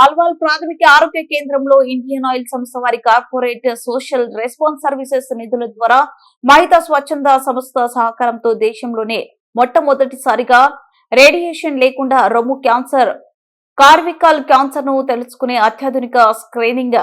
ఆల్వాల్ ప్రాథమిక ఆరోగ్య కేంద్రంలో ఇండియన్ ఆయిల్ సంస్థ వారి కార్పొరేట్ సోషల్ రెస్పాన్స్ సర్వీసెస్ నిధుల ద్వారా మహిత స్వచ్ఛంద సంస్థ సహకారంతో దేశంలోనే మొట్టమొదటిసారిగా రేడియేషన్ లేకుండా రొమ్ము క్యాన్సర్ కార్వికల్ క్యాన్సర్ను తెలుసుకునే అత్యాధునిక స్క్రీనింగ్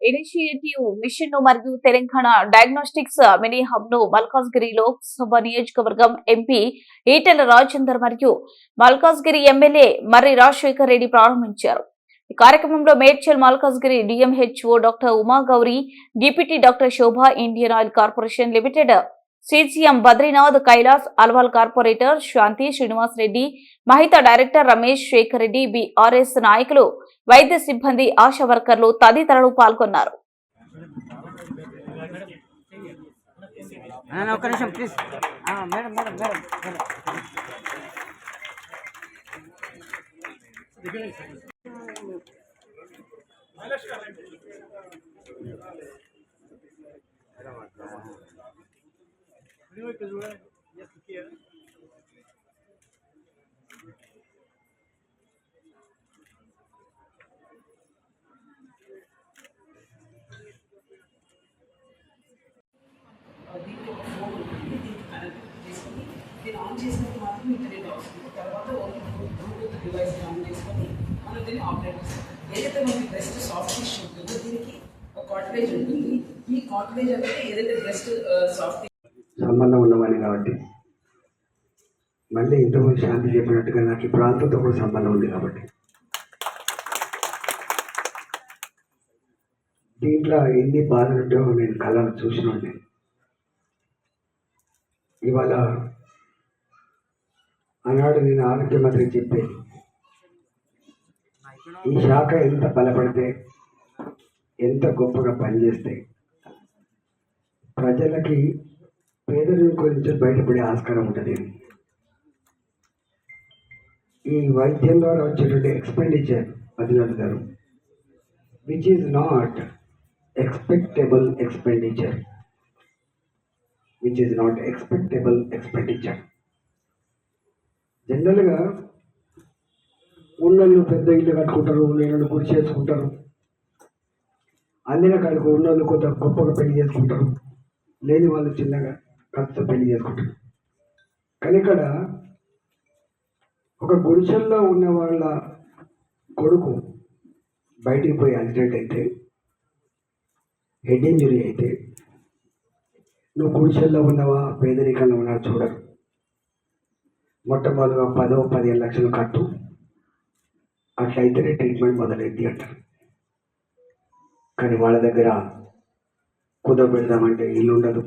ఇనిషియేటివ్ మిషన్ను మరియు తెలంగాణ డయాగ్నోస్టిక్స్ మినీ హబ్ను మల్కాజ్గిరి లోక్సభ నియోజకవర్గం ఎంపీ ఈటెల రాజేందర్ మరియు మల్కాజ్గిరి ఎమ్మెల్యే మర్రి రాజశేఖర్ రెడ్డి ప్రారంభించారు. ఈ కార్యక్రమంలో Medchal Malkajgiri DMHO doctor Uma Gowri deputy doctor Shobha Indian Oil Corporation Limited CGM Badrinath Kailas Alwal corporator Shanthi Srinivas Reddy Mahitha director Ramesh Sekhar Reddy BRS నాయకులు వైద్య సిబ్బంది ఆశా వర్కర్లు తదితరులు పాల్గొన్నారు. మేడం. ఆన్ చేసినప్పుడు మాత్రం ఇంటర్నెట్ వస్తుంది తర్వాత ఓన్లీ బ్లూటూత్ డివైస్ ఆన్ చేసుకొని మనం దీన్ని ఆపరేట్ చేస్తాం. ఏదైతే మనకి బ్రెస్ట్ సాఫ్ట్ టిష్యూ ఉంటుందో దీనికి ఒక కాటరేజ్ ఉంటుంది. ఈ కాటరేజ్ అనేది ఏదైతే బ్రెస్ట్ సాఫ్ట్ సంబంధం ఉన్నవాడిని కాబట్టి మళ్ళీ ఇంతకుముందు శాంతి చెప్పినట్టుగా నాకు ఈ ప్రాంతంతో కూడా సంబంధం ఉంది కాబట్టి. దీంట్లో ఎన్ని బాధలుంటో నేను కళ్ళను చూసినండి ఇవాళ ఆనాడు నేను ఆరోగ్య మంత్రి చెప్పాను ఈ శాఖ ఎంత బలపడితే ఎంత గొప్పగా పనిచేస్తే ప్రజలకి పేదరికం నుంచి బయటపడే ఆస్కారం ఉంటుంది. ఈ వైద్యం ద్వారా వచ్చేటువంటి ఎక్స్పెండిచర్ అధినాథ్ గారు which is not expectable expenditure which is not expectable expenditure జనరల్గా ఉన్నోళ్ళు పెద్ద ఇల్లు కట్టుకుంటారు నేను గుడి చేసుకుంటారు. అందిన కాడికి ఉన్నోళ్ళు కొంత గొప్పగా పెళ్ళి చేసుకుంటారు. లేని వాళ్ళు చిన్నగా ఖర్చు పెళ్ళి చేసుకుంటారు. కానీ ఇక్కడ ఒక గుడిసెల్లో ఉన్న వాళ్ళ కొడుకు బయటికి పోయి యాక్సిడెంట్ అయితే హెడ్ ఇంజురీ అయితే నువ్వు గుడిసెల్లో ఉన్నావా? పేదరికంలో ఉన్నావా? చూడరు. మొట్టమొదటిగా పదో పదిహేను లక్షలు కట్టు అట్లయితేనే ట్రీట్మెంట్ మొదలైంది అంటారు. కానీ వాళ్ళ దగ్గర కుదరబెడదామంటే ఇల్లు ఉండదు.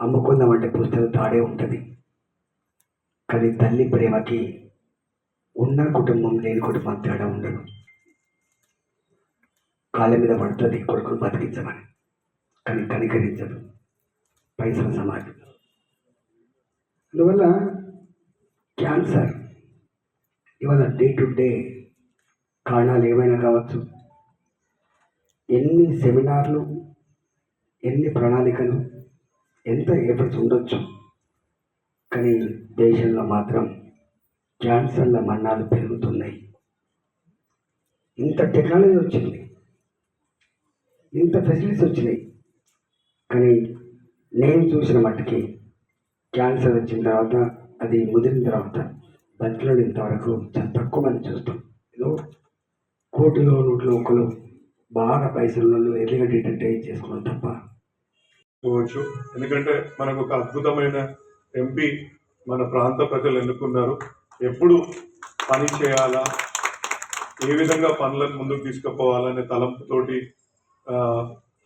అమ్ముకుందామంటే పుస్తకం తాడే ఉంటుంది. కానీ తల్లి ప్రేమకి ఉన్న కుటుంబం లేని కుటుంబం తేడా ఉండదు. కాళ్ళ మీద పడుతుంది కొడుకును బతికించమని. కానీ కనికరించదు. పైసల సమాజం అందువల్ల క్యాన్సర్ ఇవాళ డే టు డే కారణాలు ఏమైనా కావచ్చు? ఎన్ని సెమినార్లు ఎన్ని ప్రణాళికలు ఎంత ఎఫర్ట్స్ ఉండొచ్చు? కానీ దేశంలో మాత్రం క్యాన్సర్ల మరణాలు పెరుగుతున్నాయి. ఇంత టెక్నాలజీ వచ్చింది. ఇంత ఫెసిలిటీస్ వచ్చినాయి. కానీ నేను చూసిన మట్టుకి క్యాన్సర్ వచ్చిన తర్వాత అది ముదిరిన తర్వాత బతిలో ఇంతవరకు చాలా తక్కువ మంది చూస్తాం. ఏదో కోటిలో నూట్లో ఒకరు బాగా పైసలు ఎర్లీగా డిటెక్ట్ అయ్యి తప్ప. పోవచ్చు. ఎందుకంటే మనకు ఒక అద్భుతమైన ఎంపీ మన ప్రాంత ప్రజలు ఎన్నుకున్నారు. ఎప్పుడు పని చేయాలా ఏ విధంగా పనులను ముందుకు తీసుకుపోవాలనే తలంపుతోటి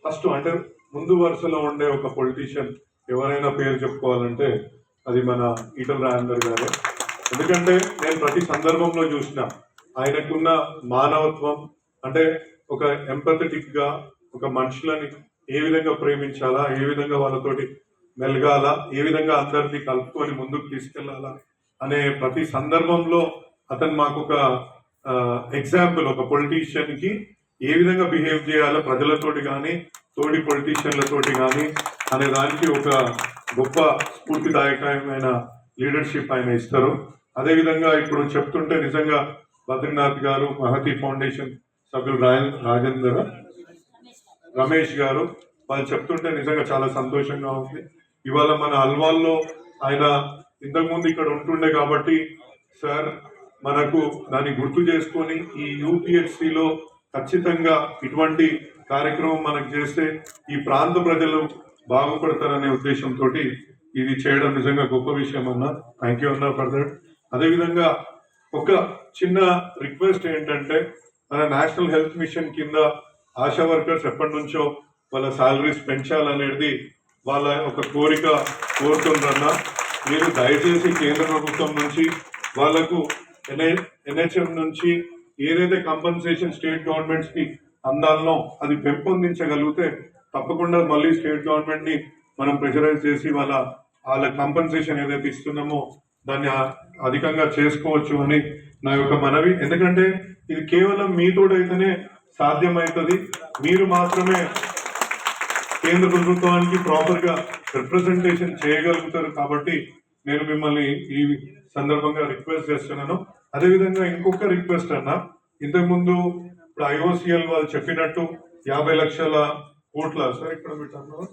ఫస్ట్ అంటే ముందు వరుసలో ఉండే ఒక పొలిటీషియన్ ఎవరైనా పేరు చెప్పుకోవాలంటే అది మన ఈటల రాజేందర్ గారే. ఎందుకంటే నేను ప్రతి సందర్భంలో చూసిన ఆయనకున్న మానవత్వం అంటే ఒక ఎంపథటిక్గా ఒక మనుషులని ఏ విధంగా ప్రేమించాలా ఏ విధంగా వాళ్ళతోటి మెలగాల ఏ విధంగా అందరినీ కలుపుకొని ముందుకు తీసుకెళ్ళాలా అనే ప్రతి సందర్భంలో అతను మాకు ఒక ఎగ్జాంపుల్ ఒక పొలిటీషియన్కి ఏ విధంగా బిహేవ్ చేయాలో ప్రజలతోటి కానీ తోటి పొలిటీషియన్లతోటి కానీ అనే దానికి ఒక గొప్ప స్ఫూర్తిదాయకమైన లీడర్షిప్ ఆయన ఇస్తారు. అదేవిధంగా ఇప్పుడు చెప్తుంటే నిజంగా బద్రీనాథ్ గారు మహతి ఫౌండేషన్ సభ్యులు రాయ రాజేందర్ రమేష్ గారు వాళ్ళు చెప్తుంటే నిజంగా చాలా సంతోషంగా ఉంది. ఇవాళ మన అల్వాల్లో ఆయన ఇంతకుముందు ఇక్కడ ఉంటుండే కాబట్టి సార్ మనకు దాన్ని గుర్తు చేసుకొని ఈ యూపీఎస్సిలో ఖచ్చితంగా ఇటువంటి కార్యక్రమం మనకు చేస్తే ఈ ప్రాంత ప్రజలు బాగుపడతారనే ఉద్దేశంతో ఇది చేయడం నిజంగా గొప్ప విషయం అన్న. థ్యాంక్ యూ అన్న ఫర్ దట్ అదేవిధంగా ఒక చిన్న రిక్వెస్ట్ ఏంటంటే మన నేషనల్ హెల్త్ మిషన్ కింద ఆశా వర్కర్స్ ఎప్పటి నుంచో వాళ్ళ సాలరీస్ పెంచాలనేది వాళ్ళ ఒక కోరిక కోరుతుందన్న మీరు దయచేసి కేంద్ర ప్రభుత్వం నుంచి వాళ్ళకు ఎన్ఐ ఎన్హెచ్ఎం నుంచి ఏదైతే కంపన్సేషన్ స్టేట్ గవర్నమెంట్స్కి అందాలనో అది పెంపొందించగలిగితే తప్పకుండా మళ్ళీ స్టేట్ గవర్నమెంట్ని మనం ప్రెషరైజ్ చేసి వాళ్ళ వాళ్ళ కంపన్సేషన్ ఏదైతే ఇస్తున్నామో దాన్ని అధికంగా చేసుకోవచ్చు అని నా యొక్క మనవి. ఎందుకంటే ఇది కేవలం మీతోడైతేనే సాధ్యమవుతుంది మీరు మాత్రమే కేంద్ర ప్రభుత్వానికి ప్రాపర్గా రిప్రజెంటేషన్ చేయగలుగుతారు కాబట్టి నేను మిమ్మల్ని ఈ సందర్భంగా రిక్వెస్ట్ చేస్తున్నాను. అదేవిధంగా ఇంకొక రిక్వెస్ట్ అన్న ఇంతకుముందు ఇప్పుడు ఐఓసిఎల్ వాళ్ళు చెప్పినట్టు యాభై లక్షల కోట్ల సార్ ఇక్కడ పెట్టారు